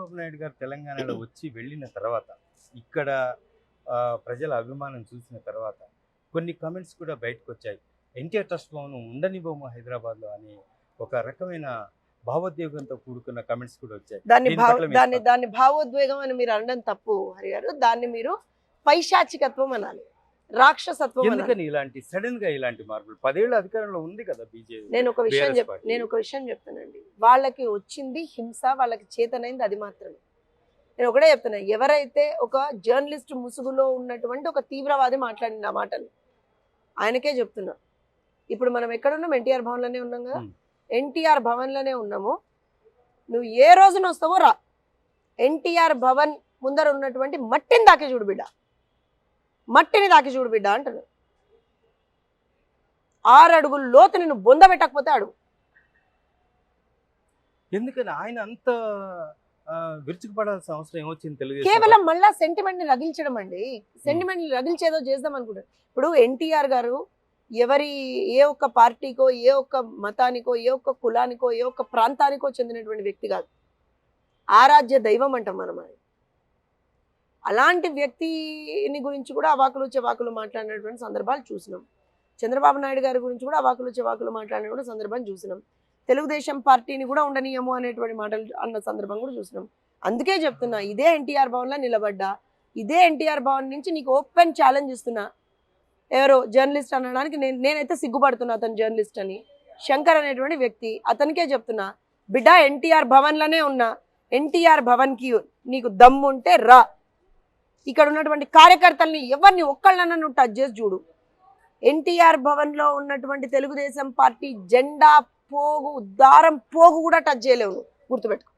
చంద్రబాబు నాయుడు గారు తెలంగాణలో వచ్చి వెళ్ళిన తర్వాత ఇక్కడ ప్రజల అభిమానం చూసిన తర్వాత కొన్ని కామెంట్స్ కూడా బయటకు వచ్చాయి ఎన్టీఆర్ ట్రస్ట్ భవన్ ఉండనివ్వము హైదరాబాద్లో అని ఒక రకమైన భావోద్వేగంతో కూడుకున్న కామెంట్స్ కూడా వచ్చాయి. దాన్ని దాన్ని? దాన్ని భావోద్వేగం అని మీరు అనడం తప్పు హరి గారు దాన్ని మీరు పైశాచికత్వం అనాలి. రాక్షసత్వం ఎందుకని ఇలాంటి సడన్గా ఇలాంటి మార్పులు? పదేళ్ళ అధికారంలో ఉంది కదా బీజేపీ నేను ఒక విషయం. నేను ఒక విషయం చెప్తానండి. వాళ్ళకి వచ్చింది హింస వాళ్ళకి చేతనైంది అది మాత్రమే. నేను ఒకటే చెప్తున్నా ఎవరైతే ఒక జర్నలిస్ట్ ముసుగులో ఉన్నటువంటి ఒక తీవ్రవాది మాట్లాడిన ఆ మాటలు ఆయనకే చెప్తున్నా. ఇప్పుడు మనం ఎక్కడున్నాం? ఎన్టీఆర్ భవన్లోనే ఉన్నాం కదా. ఎన్టీఆర్ భవన్లోనే ఉన్నాము. నువ్వు ఏ రోజున వస్తావో రా. ఎన్టీఆర్ భవన్ ముందర ఉన్నటువంటి మట్టిని దాకి చూడు బిడ్డ. మట్టిని దాకి చూడు బిడ్డ అంటాడు ఆరు అడుగులు లోతు నేను బొంద పెట్టకపోతే అడుగు ఎందుకని ఆయన అంత విరుచుకుపడాల్సిన అవసరం ఏమొచ్చింది తెలుగుదేశం కేవలం మళ్ళా సెంటిమెంట్ని రగిల్చడం అండి. సెంటిమెంట్ని రగిల్చేదో చేద్దాం అనుకుంటారు ఇప్పుడు ఎన్టీఆర్ గారు ఎవరి ఏ ఒక్క పార్టీకో ఏ ఒక్క మతానికో ఏ ఒక్క కులానికో ఏ ఒక్క ప్రాంతానికో చెందినటువంటి వ్యక్తి కాదు. ఆరాధ్య దైవం అంటాం మనం అది. అలాంటి వ్యక్తిని గురించి కూడా అవాకులు చెవాకులు మాట్లాడినటువంటి సందర్భాలు చూసినాం. చంద్రబాబు నాయుడు గారి గురించి కూడా అవాకులు చెవాకులు మాట్లాడిన సందర్భం చూసినాం. తెలుగుదేశం పార్టీని కూడా ఉండనీయము అనేటువంటి మాటలు అన్న సందర్భం కూడా చూసినాం. అందుకే చెప్తున్నా ఇదే ఎన్టీఆర్ భవన్లో నిలబడ్డా ఇదే ఎన్టీఆర్ భవన్ నుంచి నీకు ఓపెన్ ఛాలెంజ్ ఇస్తున్నా. ఎవరో జర్నలిస్ట్ అనడానికి నేను నేనైతే సిగ్గుపడుతున్నా అతను జర్నలిస్ట్ అని. శంకర్ అనేటువంటి వ్యక్తి అతనికే చెప్తున్నా బిడ్డ ఎన్టీఆర్ భవన్లోనే ఉన్నా. ఎన్టీఆర్ భవన్కి నీకు దమ్ము ఉంటే రా. ఇక్కడ ఉన్నటువంటి కార్యకర్తల్ని ఎవరిని ఒక్కళ్ళన్నా నువ్వు టచ్ చేసి చూడు. ఎన్టీఆర్ భవన్లో ఉన్నటువంటి తెలుగుదేశం పార్టీ జెండా పోగు దారం పోగు కూడా టచ్ చేయలేవు నువ్వు. గుర్తుపెట్టుకో.